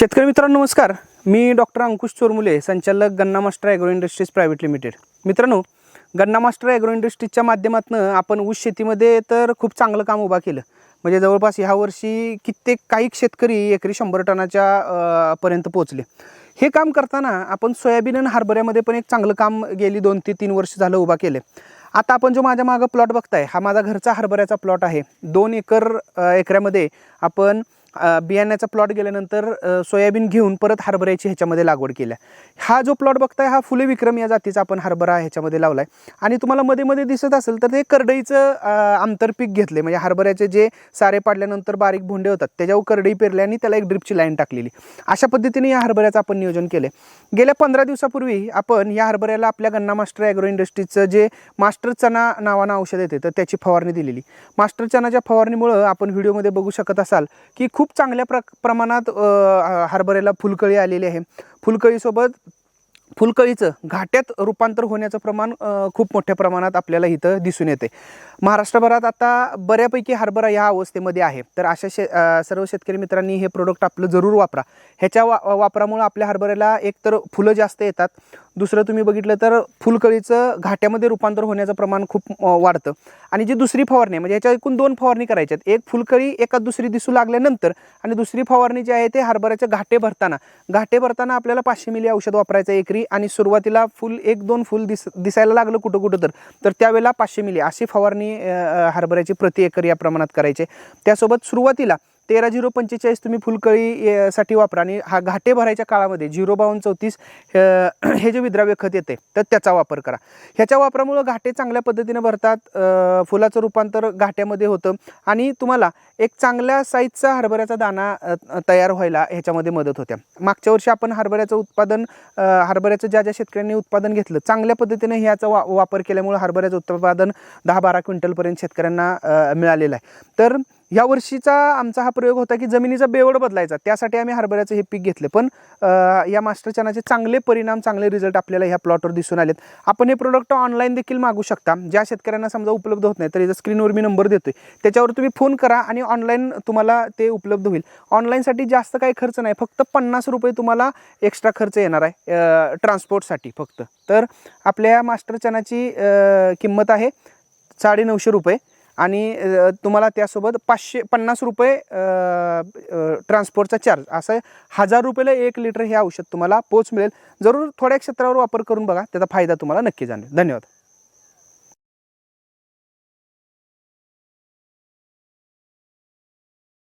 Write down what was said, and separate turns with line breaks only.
शेतकरी मित्रांनो नमस्कार. मी डॉक्टर अंकुश चोरमुले संचालक Ganna master agro industries private limited. मित्रांनो गन्ना मास्टर ॲग्रो इंडस्ट्रीजच्या माध्यमातून आपण ऊस शेतीमध्ये तर खूप चांगलं काम उभा केलं. म्हणजे जवळपास ह्या वर्षी कित्येक काही शेतकरी एकरी शंभर टनाच्या पर्यंत पोहोचले. हे काम करताना आपण सोयाबीन आणि हरभऱ्यामध्ये पण एक चांगलं काम गेली दोन ते तीन वर्ष झालं उभा केले आता आपण जो माझ्या मागं प्लॉट बघताय हा माझा घरचा हरभऱ्याचा प्लॉट आहे. दोन एकर एकऱ्यामध्ये आपण बियाण्याचा प्लॉट गेल्यानंतर सोयाबीन घेऊन परत हरभऱ्याची ह्याच्यामध्ये लागवड केल्या. हा जो प्लॉट बघताय हा फुले विक्रम या जातीचा आपण हरभरा ह्याच्यामध्ये लावलाय. आणि तुम्हाला मध्ये मध्ये दिसत असेल तर ते करडईचं आंतरपीक घेतले म्हणजे हरभऱ्याचे जे सारे पाडल्यानंतर बारीक भोंडे होतात त्याच्यावर करडई पेरले आणि त्याला एक ड्रिपची लाईन टाकलेली. अशा पद्धतीने या हरभऱ्याचं आपण नियोजन केले गेल्या पंधरा दिवसापूर्वी आपण या हरभऱ्याला आपल्या गन्ना मास्टर ॲग्रो इंडस्ट्रीजचं जे मास्टर चना नावानं औषध येते तर त्याची फवारणी दिलेली. मास्टर चनाच्या फवारणीमुळं आपण व्हिडिओमध्ये बघू शकत असाल की खूप चांगल्या प्र प्रमाणात हरभऱ्याला फुलकळी आलेली आहे. फुलकळीसोबत फुलकळीचं घाट्यात रूपांतर होण्याचं प्रमाण खूप मोठ्या प्रमाणात आपल्याला इथं दिसून येते. महाराष्ट्रभरात आता बऱ्यापैकी हरभरा या अवस्थेमध्ये आहे. तर अशा शे सर्व शेतकरी मित्रांनी हे प्रोडक्ट आपलं जरूर वापरा. ह्याच्या वा वापरामुळं आपल्या हरभऱ्याला एकतर फुलं जास्त येतात दुसरं तुम्ही बघितलं तर फुलकळीचं घाट्यामध्ये रूपांतर होण्याचं प्रमाण खूप वाढतं. आणि जी दुसरी फवारणी आहे, म्हणजे ह्याच्या एकूण दोन फवारणी करायच्या आहेत. एक फुलकळी एका दुसरी दिसू लागल्यानंतर आणि दुसरी फवारणी जी आहे ते हरभऱ्याचे घाटे भरताना. घाटे भरताना आपल्याला पाचशे मिली औषध वापरायचं आहे एकरी आणि सुरुवातीला फुल एक दोन फुल दिस दिसायला लागलं कुठं कुठं तर. तर त्यावेळेला पाचशे मिली अशी फवारणी हरभऱ्याची प्रति एकर या प्रमाणात करायचे. त्यासोबत सुरुवातीला तेरा झिरो पंचेचाळीस तुम्ही फुलकळी साठी वापरा आणि हा घाटे भरायच्या काळामध्ये झिरो बावन्न चौतीस हे जे विद्राव्य खत येते तर त्याचा वापर करा. ह्याच्या वापरामुळं घाटे चांगल्या पद्धतीने भरतात फुलाचं रूपांतर घाट्यामध्ये होतं आणि तुम्हाला एक चांगल्या साईजचा हरभऱ्याचा दाणा तयार व्हायला ह्याच्यामध्ये मदत होत्या मागच्या वर्षी आपण हरभऱ्याचं उत्पादन हरभऱ्याचं ज्या ज्या शेतकऱ्यांनी उत्पादन घेतलं चांगल्या पद्धतीने ह्याचा वा वापर केल्यामुळे हरभऱ्याचं उत्पादन दहा बारा क्विंटलपर्यंत शेतकऱ्यांना मिळालेलं आहे. तर ह्या वर्षीचा आमचा हा प्रयोग होता की जमिनीचा बेवड बदलायचा. त्यासाठी आम्ही हरभऱ्याचं हे पीक घेतलं. पण या मास्टर चनाचे चांगले परिणाम चांगले रिझल्ट आपल्याला ह्या प्लॉटवर दिसून आलेत. आपण हे प्रोडक्ट ऑनलाईन देखील मागू शकता. ज्या शेतकऱ्यांना समजा उपलब्ध होत नाही तर याचा स्क्रीनवर मी नंबर देतोय. त्याच्यावर तुम्ही फोन करा आणि ऑनलाईन तुम्हाला ते उपलब्ध होईल. ऑनलाईनसाठी जास्त काही खर्च नाही. फक्त पन्नास रुपये तुम्हाला एक्स्ट्रा खर्च येणार आहे ट्रान्सपोर्टसाठी फक्त. तर आपल्या या मास्टर चनाची किंमत आहे साडे नऊशे रुपये. आणि तुम्हाला त्यासोबत पाचशे पन्नास रुपये ट्रान्सपोर्टचा चार्ज. असं हजार रुपयाला एक लिटर हे औषध तुम्हाला पोच मिळेल. जरूर थोड्या क्षेत्रावर वापर करून बघा. त्याचा फायदा तुम्हाला नक्की जाणवेल. धन्यवाद.